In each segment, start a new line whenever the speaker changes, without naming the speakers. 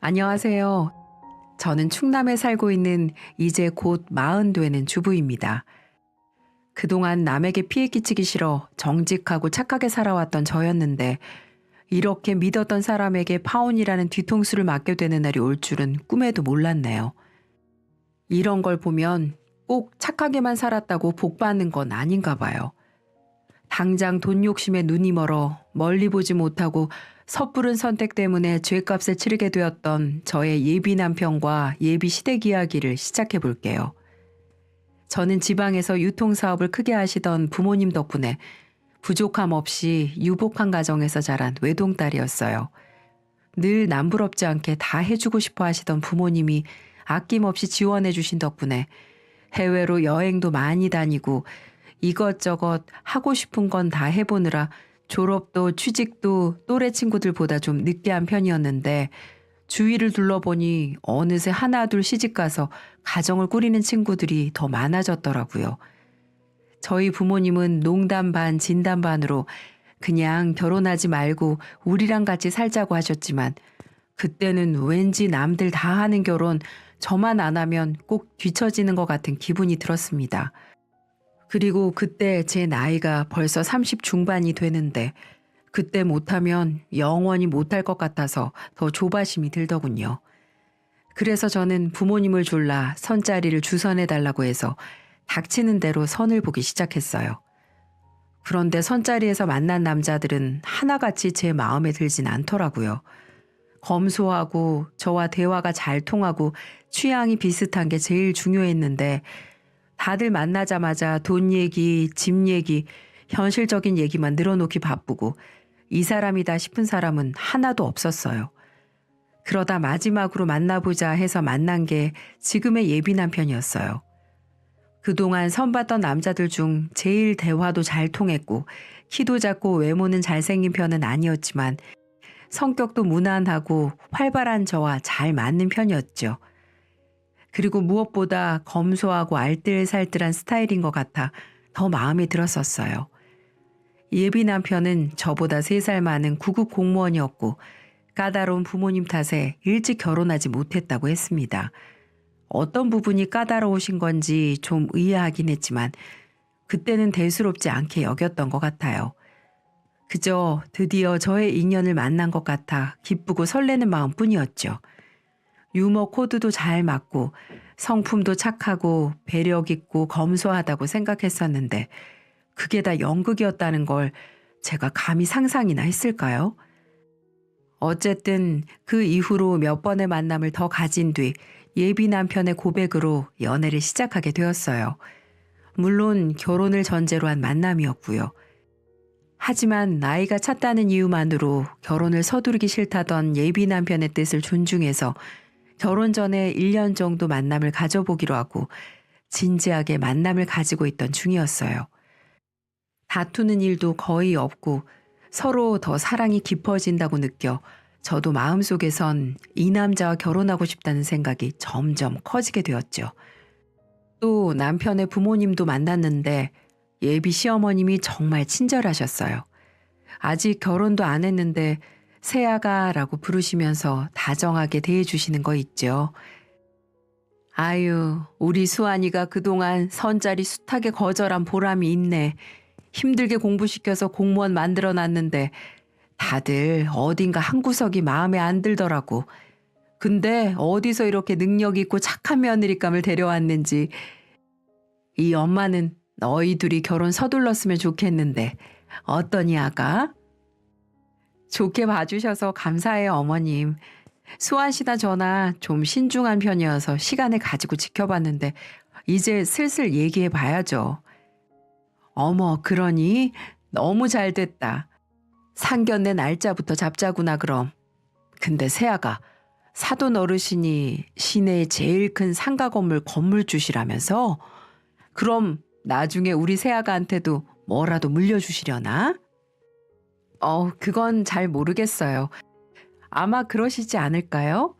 안녕하세요. 저는 충남에 살고 있는 이제 곧 마흔 되는 주부입니다. 그동안 남에게 피해 끼치기 싫어 정직하고 착하게 살아왔던 저였는데 이렇게 믿었던 사람에게 파혼이라는 뒤통수를 맞게 되는 날이 올 줄은 꿈에도 몰랐네요. 이런 걸 보면 꼭 착하게만 살았다고 복 받는 건 아닌가 봐요. 당장 돈 욕심에 눈이 멀어 멀리 보지 못하고 섣부른 선택 때문에 죄값을 치르게 되었던 저의 예비 남편과 예비 시댁 이야기를 시작해 볼게요. 저는 지방에서 유통사업을 크게 하시던 부모님 덕분에 부족함 없이 유복한 가정에서 자란 외동딸이었어요. 늘 남부럽지 않게 다 해주고 싶어 하시던 부모님이 아낌없이 지원해 주신 덕분에 해외로 여행도 많이 다니고 이것저것 하고 싶은 건 다 해보느라 졸업도 취직도 또래 친구들보다 좀 늦게 한 편이었는데 주위를 둘러보니 어느새 하나둘 시집가서 가정을 꾸리는 친구들이 더 많아졌더라고요. 저희 부모님은 농담 반 진담 반으로 그냥 결혼하지 말고 우리랑 같이 살자고 하셨지만 그때는 왠지 남들 다 하는 결혼 저만 안 하면 꼭 뒤처지는 것 같은 기분이 들었습니다. 그리고 그때 제 나이가 벌써 30 중반이 되는데 그때 못하면 영원히 못할 것 같아서 더 조바심이 들더군요. 그래서 저는 부모님을 졸라 선자리를 주선해 달라고 해서 닥치는 대로 선을 보기 시작했어요. 그런데 선자리에서 만난 남자들은 하나같이 제 마음에 들진 않더라고요. 검소하고 저와 대화가 잘 통하고 취향이 비슷한 게 제일 중요했는데 다들 만나자마자 돈 얘기, 집 얘기, 현실적인 얘기만 늘어놓기 바쁘고 이 사람이다 싶은 사람은 하나도 없었어요. 그러다 마지막으로 만나보자 해서 만난 게 지금의 예비 남편이었어요. 그동안 선봤던 남자들 중 제일 대화도 잘 통했고 키도 작고 외모는 잘생긴 편은 아니었지만 성격도 무난하고 활발한 저와 잘 맞는 편이었죠. 그리고 무엇보다 검소하고 알뜰살뜰한 스타일인 것 같아 더 마음에 들었었어요. 예비 남편은 저보다 3살 많은 구급 공무원이었고 까다로운 부모님 탓에 일찍 결혼하지 못했다고 했습니다. 어떤 부분이 까다로우신 건지 좀 의아하긴 했지만 그때는 대수롭지 않게 여겼던 것 같아요. 그저 드디어 저의 인연을 만난 것 같아 기쁘고 설레는 마음 뿐이었죠. 유머 코드도 잘 맞고 성품도 착하고 배력 있고 검소하다고 생각했었는데 그게 다 연극이었다는 걸 제가 감히 상상이나 했을까요? 어쨌든 그 이후로 몇 번의 만남을 더 가진 뒤 예비 남편의 고백으로 연애를 시작하게 되었어요. 물론 결혼을 전제로 한 만남이었고요. 하지만 나이가 찼다는 이유만으로 결혼을 서두르기 싫다던 예비 남편의 뜻을 존중해서 결혼 전에 1년 정도 만남을 가져보기로 하고 진지하게 만남을 가지고 있던 중이었어요. 다투는 일도 거의 없고 서로 더 사랑이 깊어진다고 느껴 저도 마음속에선 이 남자와 결혼하고 싶다는 생각이 점점 커지게 되었죠. 또 남편의 부모님도 만났는데 예비 시어머님이 정말 친절하셨어요. 아직 결혼도 안 했는데 새아가라고 부르시면서 다정하게 대해주시는 거 있죠. 아유, 우리 수환이가 그동안 선자리 숱하게 거절한 보람이 있네. 힘들게 공부시켜서 공무원 만들어 놨는데 다들 어딘가 한 구석이 마음에 안 들더라고. 근데 어디서 이렇게 능력 있고 착한 며느리감을 데려왔는지 이 엄마는 너희 둘이 결혼 서둘렀으면 좋겠는데 어떠니 아가? 좋게 봐주셔서 감사해요 어머님. 수환 씨나 저나 좀 신중한 편이어서 시간을 가지고 지켜봤는데 이제 슬슬 얘기해 봐야죠. 어머 그러니 너무 잘 됐다. 상견례 날짜부터 잡자구나 그럼. 근데 세아가 사돈 어르신이 시내에 제일 큰 상가 건물 건물주시라면서? 그럼 나중에 우리 세아가한테도 뭐라도 물려주시려나? 어, 그건 잘 모르겠어요. 아마 그러시지 않을까요?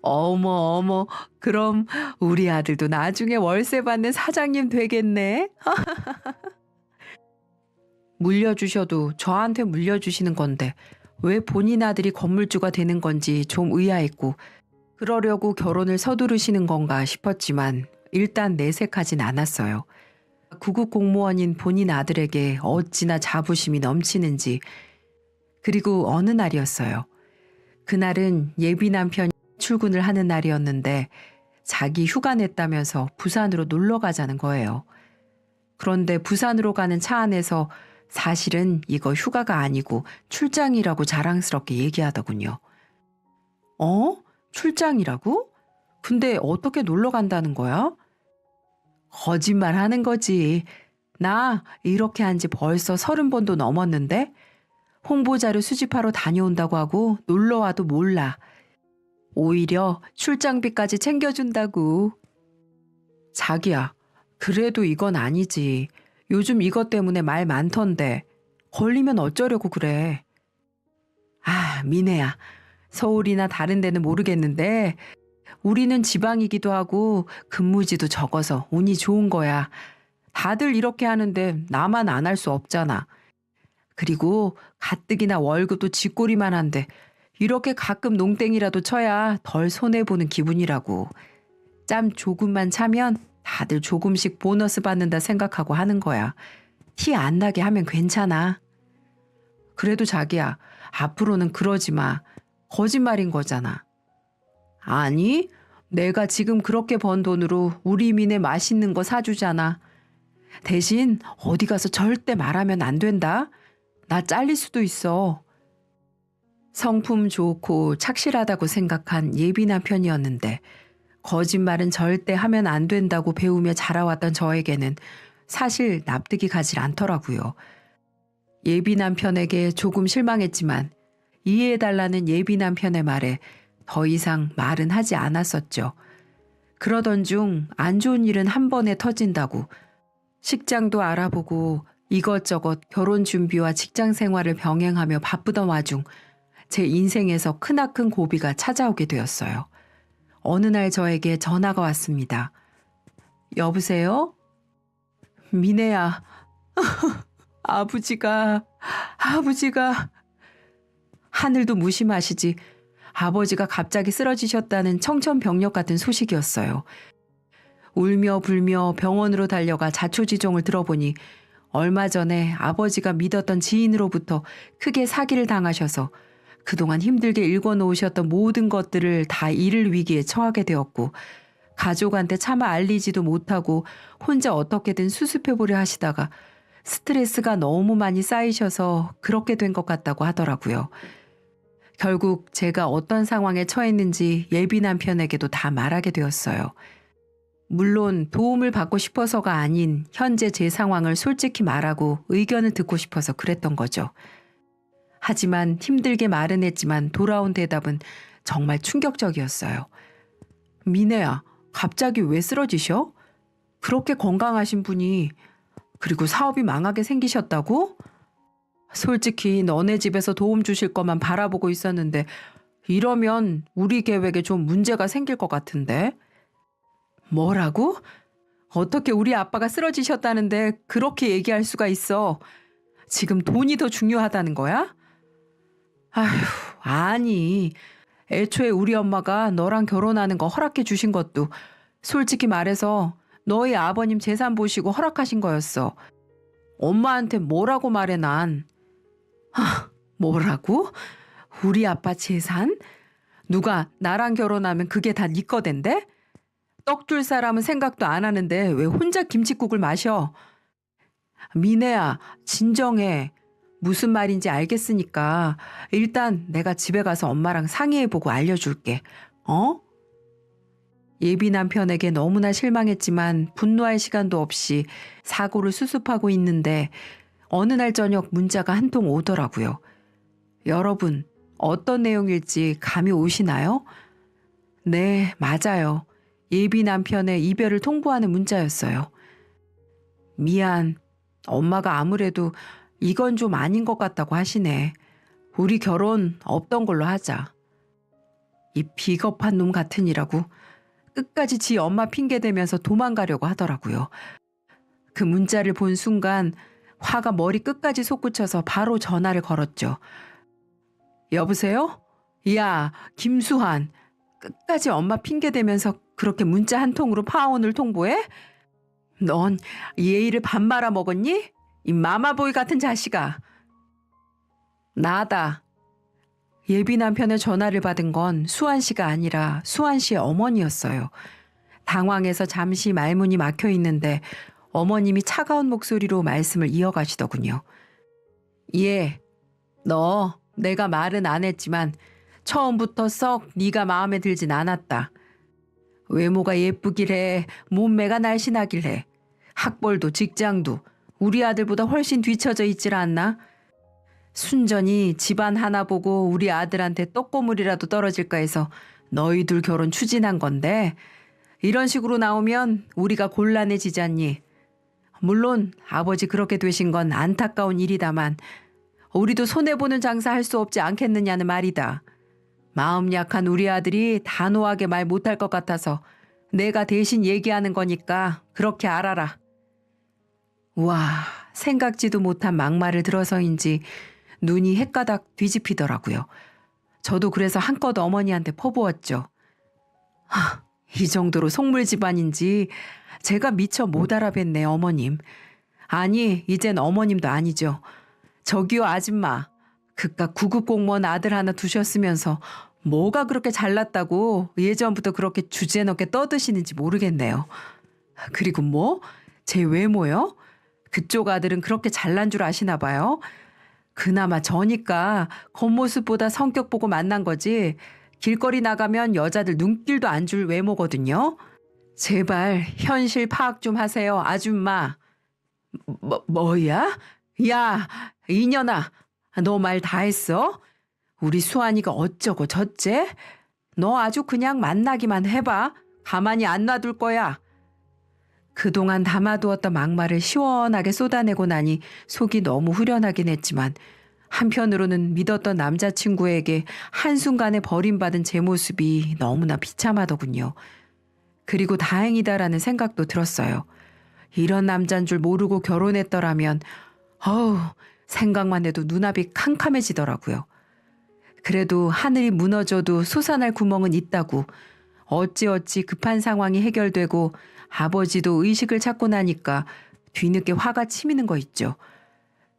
어머, 어머, 그럼 우리 아들도 나중에 월세 받는 사장님 되겠네? 물려주셔도 저한테 물려주시는 건데 왜 본인 아들이 건물주가 되는 건지 좀 의아했고 그러려고 결혼을 서두르시는 건가 싶었지만 일단 내색하진 않았어요. 구급 공무원인 본인 아들에게 어찌나 자부심이 넘치는지 그리고 어느 날이었어요. 그날은 예비 남편이 출근을 하는 날이었는데 자기 휴가 냈다면서 부산으로 놀러 가자는 거예요. 그런데 부산으로 가는 차 안에서 사실은 이거 휴가가 아니고 출장이라고 자랑스럽게 얘기하더군요. 어? 출장이라고? 근데 어떻게 놀러 간다는 거야? 거짓말 하는 거지. 나 이렇게 한 지 벌써 서른 번도 넘었는데 홍보자료 수집하러 다녀온다고 하고 놀러 와도 몰라. 오히려 출장비까지 챙겨준다고. 자기야, 그래도 이건 아니지. 요즘 이것 때문에 말 많던데. 걸리면 어쩌려고 그래. 아, 미네야. 서울이나 다른 데는 모르겠는데, 우리는 지방이기도 하고 근무지도 적어서 운이 좋은 거야. 다들 이렇게 하는데 나만 안 할 수 없잖아. 그리고 가뜩이나 월급도 쥐꼬리만 한데 이렇게 가끔 농땡이라도 쳐야 덜 손해보는 기분이라고. 짬 조금만 차면 다들 조금씩 보너스 받는다 생각하고 하는 거야. 티 안 나게 하면 괜찮아. 그래도 자기야, 앞으로는 그러지 마. 거짓말인 거잖아. 아니, 내가 지금 그렇게 번 돈으로 우리 민에 맛있는 거 사주잖아. 대신 어디 가서 절대 말하면 안 된다. 나 잘릴 수도 있어. 성품 좋고 착실하다고 생각한 예비 남편이었는데 거짓말은 절대 하면 안 된다고 배우며 자라왔던 저에게는 사실 납득이 가질 않더라고요. 예비 남편에게 조금 실망했지만 이해해달라는 예비 남편의 말에 더 이상 말은 하지 않았었죠. 그러던 중 안 좋은 일은 한 번에 터진다고 식장도 알아보고 이것저것 결혼 준비와 직장 생활을 병행하며 바쁘던 와중 제 인생에서 크나큰 고비가 찾아오게 되었어요. 어느 날 저에게 전화가 왔습니다. 여보세요? 미네야. 아버지가, 아버지가. 하늘도 무심하시지. 아버지가 갑자기 쓰러지셨다는 청천벽력 같은 소식이었어요. 울며 불며 병원으로 달려가 자초지종을 들어보니 얼마 전에 아버지가 믿었던 지인으로부터 크게 사기를 당하셔서 그동안 힘들게 읽어놓으셨던 모든 것들을 다 잃을 위기에 처하게 되었고 가족한테 차마 알리지도 못하고 혼자 어떻게든 수습해보려 하시다가 스트레스가 너무 많이 쌓이셔서 그렇게 된 것 같다고 하더라고요. 결국 제가 어떤 상황에 처했는지 예비 남편에게도 다 말하게 되었어요. 물론 도움을 받고 싶어서가 아닌 현재 제 상황을 솔직히 말하고 의견을 듣고 싶어서 그랬던 거죠. 하지만 힘들게 말은 했지만 돌아온 대답은 정말 충격적이었어요. 미네야, 갑자기 왜 쓰러지셔? 그렇게 건강하신 분이 그리고 사업이 망하게 생기셨다고? 솔직히 너네 집에서 도움 주실 것만 바라보고 있었는데 이러면 우리 계획에 좀 문제가 생길 것 같은데. 뭐라고? 어떻게 우리 아빠가 쓰러지셨다는데 그렇게 얘기할 수가 있어? 지금 돈이 더 중요하다는 거야? 아휴, 아니. 애초에 우리 엄마가 너랑 결혼하는 거 허락해 주신 것도 솔직히 말해서 너희 아버님 재산 보시고 허락하신 거였어. 엄마한테 뭐라고 말해 난. 하, 뭐라고? 우리 아빠 재산? 누가 나랑 결혼하면 그게 다 네 거댄데? 떡 줄 사람은 생각도 안 하는데 왜 혼자 김치국을 마셔? 미네야, 진정해. 무슨 말인지 알겠으니까 일단 내가 집에 가서 엄마랑 상의해보고 알려줄게. 어? 예비 남편에게 너무나 실망했지만 분노할 시간도 없이 사고를 수습하고 있는데 어느 날 저녁 문자가 한 통 오더라고요. 여러분, 어떤 내용일지 감이 오시나요? 네, 맞아요. 예비 남편의 이별을 통보하는 문자였어요. 미안. 엄마가 아무래도 이건 좀 아닌 것 같다고 하시네. 우리 결혼 없던 걸로 하자. 이 비겁한 놈 같으니라고 끝까지 지 엄마 핑계대면서 도망가려고 하더라고요. 그 문자를 본 순간 화가 머리 끝까지 솟구쳐서 바로 전화를 걸었죠. 여보세요? 야, 김수환. 끝까지 엄마 핑계 대면서 그렇게 문자 한 통으로 파혼을 통보해? 넌 예의를 밥 말아 먹었니? 이 마마보이 같은 자식아. 나다. 예비 남편의 전화를 받은 건 수환 씨가 아니라 수환 씨의 어머니였어요. 당황해서 잠시 말문이 막혀 있는데 어머님이 차가운 목소리로 말씀을 이어가시더군요. 예, 너 내가 말은 안 했지만 처음부터 썩 네가 마음에 들진 않았다. 외모가 예쁘길래 몸매가 날씬하길래 학벌도 직장도 우리 아들보다 훨씬 뒤처져 있질 않나? 순전히 집안 하나 보고 우리 아들한테 떡고물이라도 떨어질까 해서 너희 둘 결혼 추진한 건데 이런 식으로 나오면 우리가 곤란해지잖니. 물론 아버지 그렇게 되신 건 안타까운 일이다만 우리도 손해보는 장사 할 수 없지 않겠느냐는 말이다. 마음 약한 우리 아들이 단호하게 말 못할 것 같아서 내가 대신 얘기하는 거니까 그렇게 알아라. 와, 생각지도 못한 막말을 들어서인지 눈이 헷가닥 뒤집히더라고요. 저도 그래서 한껏 어머니한테 퍼부었죠. 하, 이 정도로 속물 집안인지 제가 미처 못 알아뵀네, 어머님. 아니, 이젠 어머님도 아니죠. 저기요, 아줌마. 그깟 구급 공무원 아들 하나 두셨으면서 뭐가 그렇게 잘났다고 예전부터 그렇게 주제넘게 떠드시는지 모르겠네요. 그리고 뭐? 제 외모요? 그쪽 아들은 그렇게 잘난 줄 아시나 봐요. 그나마 저니까 겉모습보다 성격 보고 만난 거지. 길거리 나가면 여자들 눈길도 안 줄 외모거든요. 제발 현실 파악 좀 하세요, 아줌마. 뭐, 뭐야? 야, 이년아, 너 말 다 했어? 우리 수환이가 어쩌고 저째? 너 아주 그냥 만나기만 해봐. 가만히 안 놔둘 거야. 그동안 담아두었던 막말을 시원하게 쏟아내고 나니 속이 너무 후련하긴 했지만 한편으로는 믿었던 남자친구에게 한순간에 버림받은 제 모습이 너무나 비참하더군요. 그리고 다행이다라는 생각도 들었어요. 이런 남잔 줄 모르고 결혼했더라면, 어우, 생각만 해도 눈앞이 캄캄해지더라고요. 그래도 하늘이 무너져도 솟아날 구멍은 있다고 어찌어찌 급한 상황이 해결되고 아버지도 의식을 찾고 나니까 뒤늦게 화가 치미는 거 있죠.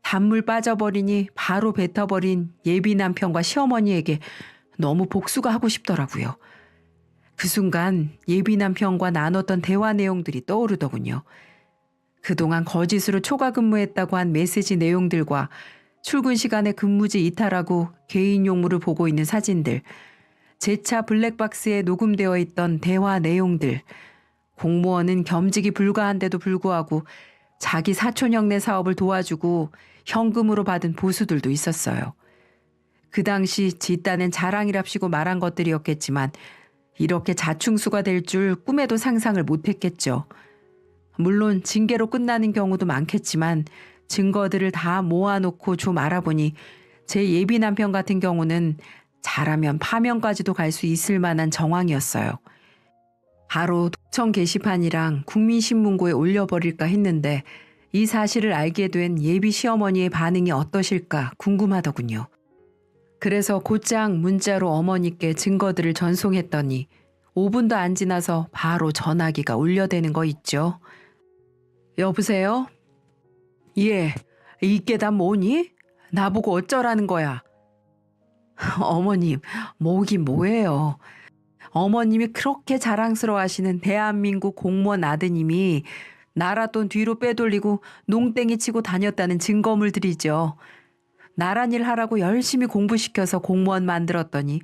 단물 빠져버리니 바로 뱉어버린 예비 남편과 시어머니에게 너무 복수가 하고 싶더라고요. 그 순간 예비 남편과 나눴던 대화 내용들이 떠오르더군요. 그동안 거짓으로 초과 근무했다고 한 메시지 내용들과 출근 시간에 근무지 이탈하고 개인 용무를 보고 있는 사진들, 제차 블랙박스에 녹음되어 있던 대화 내용들, 공무원은 겸직이 불가한데도 불구하고 자기 사촌 형네 사업을 도와주고 현금으로 받은 보수들도 있었어요. 그 당시 지따낸 자랑이랍시고 말한 것들이었겠지만 이렇게 자충수가 될 줄 꿈에도 상상을 못했겠죠. 물론 징계로 끝나는 경우도 많겠지만 증거들을 다 모아놓고 좀 알아보니 제 예비 남편 같은 경우는 잘하면 파면까지도 갈 수 있을 만한 정황이었어요. 바로 도청 게시판이랑 국민신문고에 올려버릴까 했는데 이 사실을 알게 된 예비 시어머니의 반응이 어떠실까 궁금하더군요. 그래서 곧장 문자로 어머니께 증거들을 전송했더니 5분도 안 지나서 바로 전화기가 울려대는 거 있죠. 여보세요? 예, 이게 다 뭐니? 나보고 어쩌라는 거야? 어머님, 뭐기 뭐예요? 어머님이 그렇게 자랑스러워 하시는 대한민국 공무원 아드님이 나라 돈 뒤로 빼돌리고 농땡이 치고 다녔다는 증거물들이죠. 나란 일 하라고 열심히 공부시켜서 공무원 만들었더니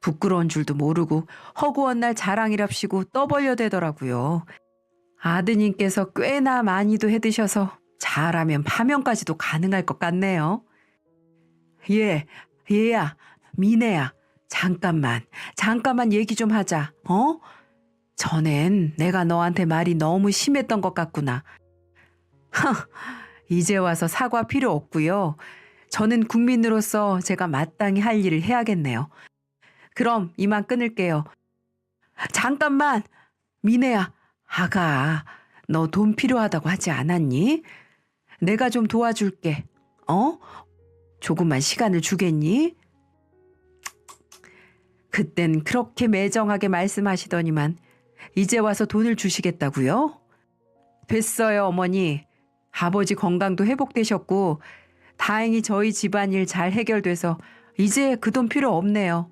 부끄러운 줄도 모르고 허구한 날 자랑이랍시고 떠벌려 대더라고요. 아드님께서 꽤나 많이도 해드셔서 잘하면 파면까지도 가능할 것 같네요. 예, 얘야, 미네야, 잠깐만, 잠깐만 얘기 좀 하자, 어? 전엔 내가 너한테 말이 너무 심했던 것 같구나. 하, 이제 와서 사과 필요 없고요. 저는 국민으로서 제가 마땅히 할 일을 해야겠네요. 그럼 이만 끊을게요. 잠깐만, 미네야, 아가, 너 돈 필요하다고 하지 않았니? 내가 좀 도와줄게. 어? 조금만 시간을 주겠니? 그땐 그렇게 매정하게 말씀하시더니만 이제 와서 돈을 주시겠다고요? 됐어요, 어머니. 아버지 건강도 회복되셨고 다행히 저희 집안일 잘 해결돼서 이제 그 돈 필요 없네요.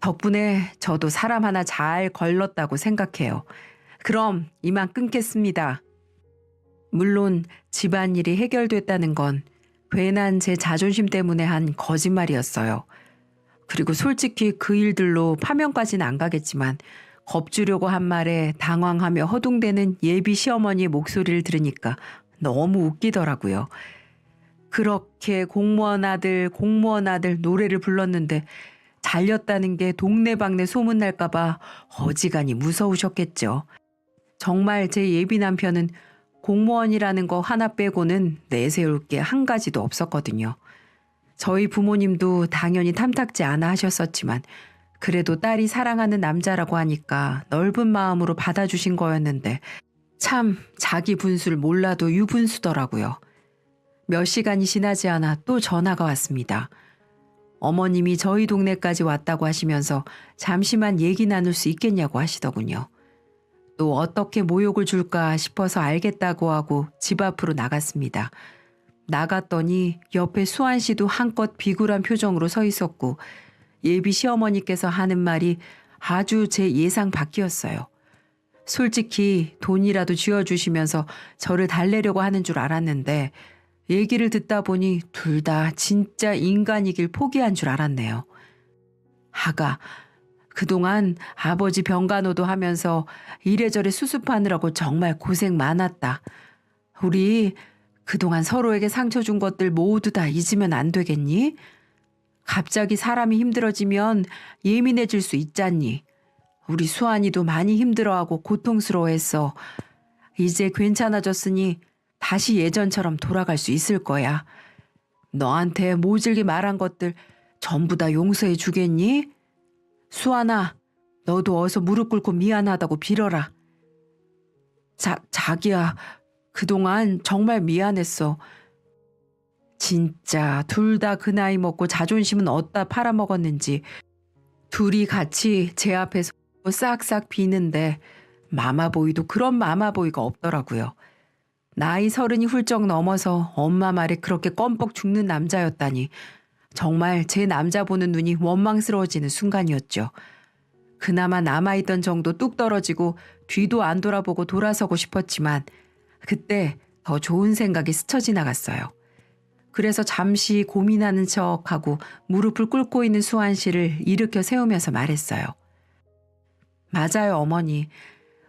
덕분에 저도 사람 하나 잘 걸렀다고 생각해요. 그럼 이만 끊겠습니다. 물론 집안일이 해결됐다는 건 괜한 제 자존심 때문에 한 거짓말이었어요. 그리고 솔직히 그 일들로 파면까지는 안 가겠지만 겁주려고 한 말에 당황하며 허둥대는 예비 시어머니의 목소리를 들으니까 너무 웃기더라고요. 그렇게 공무원 아들, 공무원 아들 노래를 불렀는데 잘렸다는 게 동네방네 소문날까봐 어지간히 무서우셨겠죠. 정말 제 예비 남편은 공무원이라는 거 하나 빼고는 내세울 게 한 가지도 없었거든요. 저희 부모님도 당연히 탐탁지 않아 하셨었지만 그래도 딸이 사랑하는 남자라고 하니까 넓은 마음으로 받아주신 거였는데 참 자기 분수를 몰라도 유분수더라고요. 몇 시간이 지나지 않아 또 전화가 왔습니다. 어머님이 저희 동네까지 왔다고 하시면서 잠시만 얘기 나눌 수 있겠냐고 하시더군요. 또 어떻게 모욕을 줄까 싶어서 알겠다고 하고 집 앞으로 나갔습니다. 나갔더니 옆에 수환 씨도 한껏 비굴한 표정으로 서 있었고 예비 시어머니께서 하는 말이 아주 제 예상 밖이었어요. 솔직히 돈이라도 쥐어주시면서 저를 달래려고 하는 줄 알았는데 얘기를 듣다 보니 둘 다 진짜 인간이길 포기한 줄 알았네요. 하가 그동안 아버지 병간호도 하면서 이래저래 수습하느라고 정말 고생 많았다. 우리 그동안 서로에게 상처 준 것들 모두 다 잊으면 안 되겠니? 갑자기 사람이 힘들어지면 예민해질 수 있잖니. 우리 수환이도 많이 힘들어하고 고통스러워했어. 이제 괜찮아졌으니 다시 예전처럼 돌아갈 수 있을 거야. 너한테 모질게 말한 것들 전부 다 용서해 주겠니? 수아나, 너도 어서 무릎 꿇고 미안하다고 빌어라. 자, 자기야, 그동안 정말 미안했어. 진짜 둘 다 그 나이 먹고 자존심은 어디다 팔아먹었는지 둘이 같이 제 앞에서 싹싹 비는데 마마보이도 그런 마마보이가 없더라고요. 나이 서른이 훌쩍 넘어서 엄마 말에 그렇게 껌뻑 죽는 남자였다니 정말 제 남자 보는 눈이 원망스러워지는 순간이었죠. 그나마 남아있던 정도 뚝 떨어지고 뒤도 안 돌아보고 돌아서고 싶었지만 그때 더 좋은 생각이 스쳐 지나갔어요. 그래서 잠시 고민하는 척하고 무릎을 꿇고 있는 수환 씨를 일으켜 세우면서 말했어요. 맞아요, 어머니.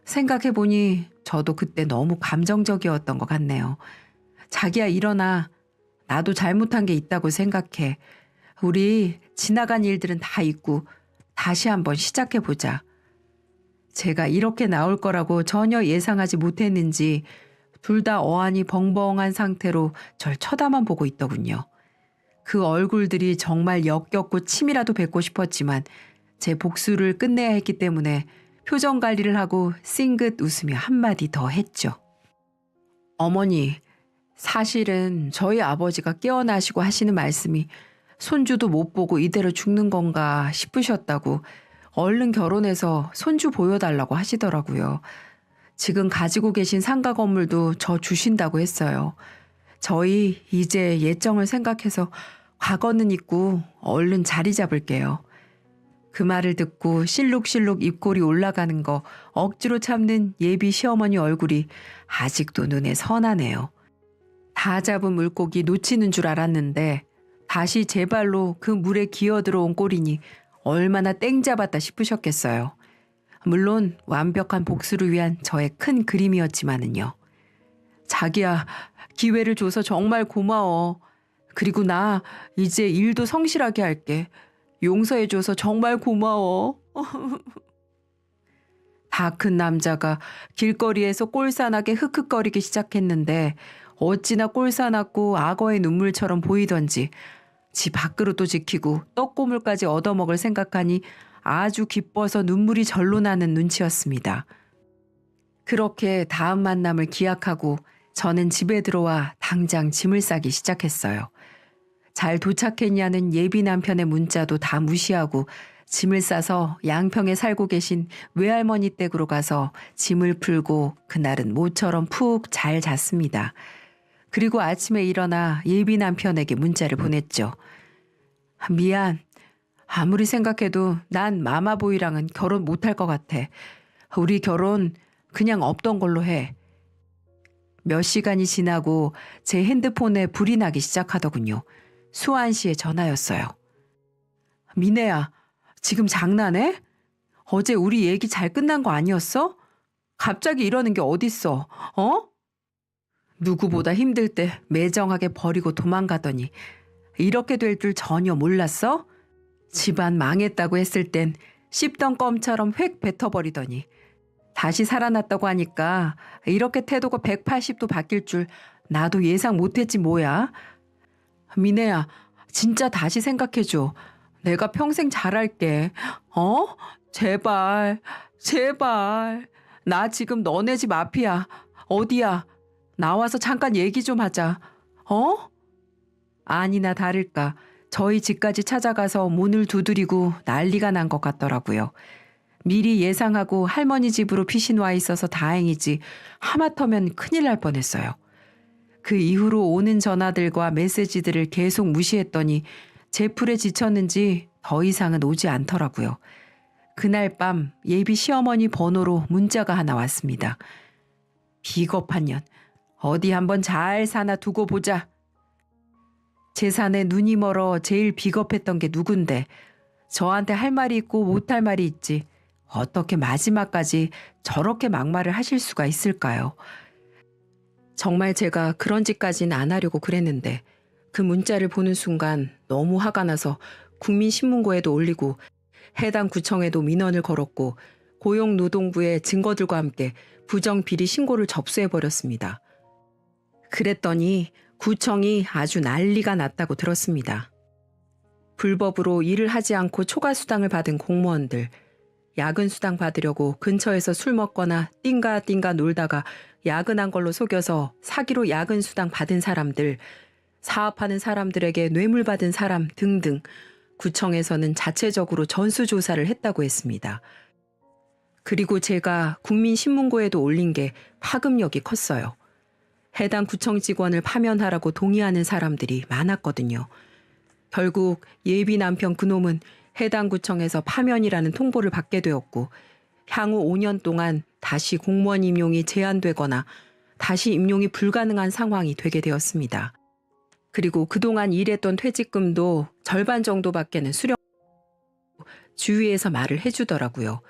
생각해보니 저도 그때 너무 감정적이었던 것 같네요. 자기야, 일어나. 나도 잘못한 게 있다고 생각해. 우리 지나간 일들은 다 잊고 다시 한번 시작해보자. 제가 이렇게 나올 거라고 전혀 예상하지 못했는지 둘 다 어안이 벙벙한 상태로 절 쳐다만 보고 있더군요. 그 얼굴들이 정말 역겹고 침이라도 뱉고 싶었지만 제 복수를 끝내야 했기 때문에 표정 관리를 하고 싱긋 웃으며 한마디 더 했죠. 어머니, 사실은 저희 아버지가 깨어나시고 하시는 말씀이 손주도 못 보고 이대로 죽는 건가 싶으셨다고 얼른 결혼해서 손주 보여달라고 하시더라고요. 지금 가지고 계신 상가 건물도 저 주신다고 했어요. 저희 이제 예정을 생각해서 과거는 잊고 얼른 자리 잡을게요. 그 말을 듣고 실룩실룩 입꼬리 올라가는 거 억지로 참는 예비 시어머니 얼굴이 아직도 눈에 선하네요. 다 잡은 물고기 놓치는 줄 알았는데 다시 제 발로 그 물에 기어 들어온 꼴이니 얼마나 땡 잡았다 싶으셨겠어요. 물론 완벽한 복수를 위한 저의 큰 그림이었지만은요. 자기야, 기회를 줘서 정말 고마워. 그리고 나 이제 일도 성실하게 할게. 용서해줘서 정말 고마워. 다 큰 남자가 길거리에서 꼴사나게 흑흑거리기 시작했는데 어찌나 꼴사납고 악어의 눈물처럼 보이던지 집 밖으로도 지키고 떡고물까지 얻어먹을 생각하니 아주 기뻐서 눈물이 절로 나는 눈치였습니다. 그렇게 다음 만남을 기약하고 저는 집에 들어와 당장 짐을 싸기 시작했어요. 잘 도착했냐는 예비 남편의 문자도 다 무시하고 짐을 싸서 양평에 살고 계신 외할머니 댁으로 가서 짐을 풀고 그날은 모처럼 푹 잘 잤습니다. 그리고 아침에 일어나 예비 남편에게 문자를 보냈죠. 미안. 아무리 생각해도 난 마마보이랑은 결혼 못할 것 같아. 우리 결혼 그냥 없던 걸로 해. 몇 시간이 지나고 제 핸드폰에 불이 나기 시작하더군요. 수아한 씨의 전화였어요. 미네야, 지금 장난해? 어제 우리 얘기 잘 끝난 거 아니었어? 갑자기 이러는 게 어딨어, 어? 누구보다 힘들 때 매정하게 버리고 도망가더니 이렇게 될 줄 전혀 몰랐어? 집안 망했다고 했을 땐 씹던 껌처럼 획 뱉어버리더니 다시 살아났다고 하니까 이렇게 태도가 180도 바뀔 줄 나도 예상 못했지 뭐야. 미네야, 진짜 다시 생각해줘. 내가 평생 잘할게. 어? 제발, 제발. 나 지금 너네 집 앞이야. 어디야? 나와서 잠깐 얘기 좀 하자. 어? 아니나 다를까. 저희 집까지 찾아가서 문을 두드리고 난리가 난 것 같더라고요. 미리 예상하고 할머니 집으로 피신 와 있어서 다행이지 하마터면 큰일 날 뻔했어요. 그 이후로 오는 전화들과 메시지들을 계속 무시했더니 제풀에 지쳤는지 더 이상은 오지 않더라고요. 그날 밤 예비 시어머니 번호로 문자가 하나 왔습니다. 비겁한 년. 어디 한번 잘 사나 두고 보자. 재산에 눈이 멀어 제일 비겁했던 게 누군데 저한테 할 말이 있고 못할 말이 있지. 어떻게 마지막까지 저렇게 막말을 하실 수가 있을까요? 정말 제가 그런 짓까지는 안 하려고 그랬는데 그 문자를 보는 순간 너무 화가 나서 국민신문고에도 올리고 해당 구청에도 민원을 걸었고 고용노동부의 증거들과 함께 부정비리 신고를 접수해버렸습니다. 그랬더니 구청이 아주 난리가 났다고 들었습니다. 불법으로 일을 하지 않고 초과 수당을 받은 공무원들, 야근 수당 받으려고 근처에서 술 먹거나 띵가 띵가 놀다가 야근한 걸로 속여서 사기로 야근 수당 받은 사람들, 사업하는 사람들에게 뇌물 받은 사람 등등 구청에서는 자체적으로 전수조사를 했다고 했습니다. 그리고 제가 국민신문고에도 올린 게 파급력이 컸어요. 해당 구청 직원을 파면하라고 동의하는 사람들이 많았거든요. 결국 예비 남편 그놈은 해당 구청에서 파면이라는 통보를 받게 되었고 향후 5년 동안 다시 공무원 임용이 제한되거나 다시 임용이 불가능한 상황이 되게 되었습니다. 그리고 그동안 일했던 퇴직금도 절반 정도밖에는 수령 주위에서 말을 해주더라고요.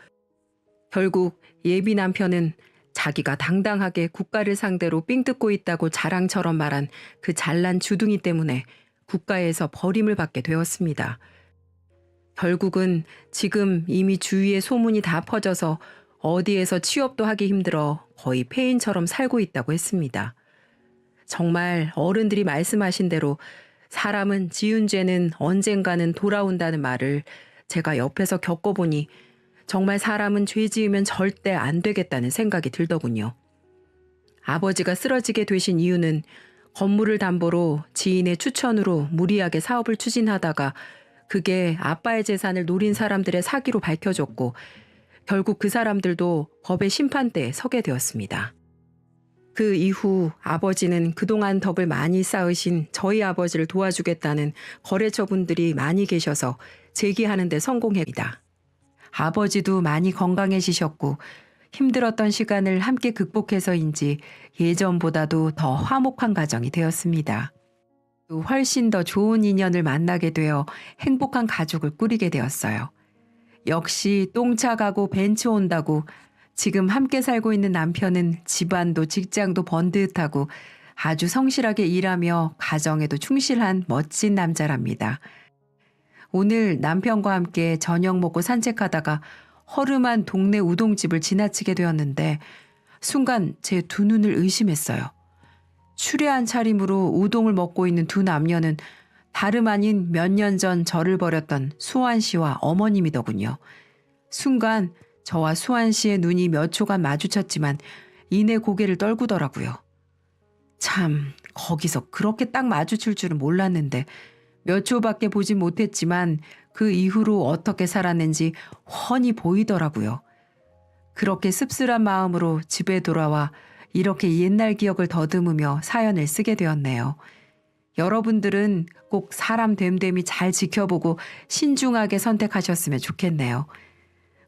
결국 예비 남편은 자기가 당당하게 국가를 상대로 삥 뜯고 있다고 자랑처럼 말한 그 잘난 주둥이 때문에 국가에서 버림을 받게 되었습니다. 결국은 지금 이미 주위에 소문이 다 퍼져서 어디에서 취업도 하기 힘들어 거의 폐인처럼 살고 있다고 했습니다. 정말 어른들이 말씀하신 대로 사람은 지은 죄는 언젠가는 돌아온다는 말을 제가 옆에서 겪어보니 정말 사람은 죄 지으면 절대 안 되겠다는 생각이 들더군요. 아버지가 쓰러지게 되신 이유는 건물을 담보로 지인의 추천으로 무리하게 사업을 추진하다가 그게 아빠의 재산을 노린 사람들의 사기로 밝혀졌고 결국 그 사람들도 법의 심판대에 서게 되었습니다. 그 이후 아버지는 그동안 덕을 많이 쌓으신 저희 아버지를 도와주겠다는 거래처분들이 많이 계셔서 제기하는 데 성공했다. 아버지도 많이 건강해지셨고 힘들었던 시간을 함께 극복해서인지 예전보다도 더 화목한 가정이 되었습니다. 또 훨씬 더 좋은 인연을 만나게 되어 행복한 가족을 꾸리게 되었어요. 역시 똥차 가고 벤츠 온다고 지금 함께 살고 있는 남편은 집안도 직장도 번듯하고 아주 성실하게 일하며 가정에도 충실한 멋진 남자랍니다. 오늘 남편과 함께 저녁 먹고 산책하다가 허름한 동네 우동집을 지나치게 되었는데 순간 제 두 눈을 의심했어요. 추레한 차림으로 우동을 먹고 있는 두 남녀는 다름 아닌 몇 년 전 저를 버렸던 수환 씨와 어머님이더군요. 순간 저와 수환 씨의 눈이 몇 초간 마주쳤지만 이내 고개를 떨구더라고요. 참, 거기서 그렇게 딱 마주칠 줄은 몰랐는데 몇 초밖에 보진 못했지만 그 이후로 어떻게 살았는지 훤히 보이더라고요. 그렇게 씁쓸한 마음으로 집에 돌아와 이렇게 옛날 기억을 더듬으며 사연을 쓰게 되었네요. 여러분들은 꼭 사람 됨됨이 잘 지켜보고 신중하게 선택하셨으면 좋겠네요.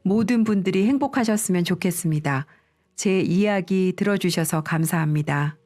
모든 분들이 행복하셨으면 좋겠습니다. 제 이야기 들어주셔서 감사합니다.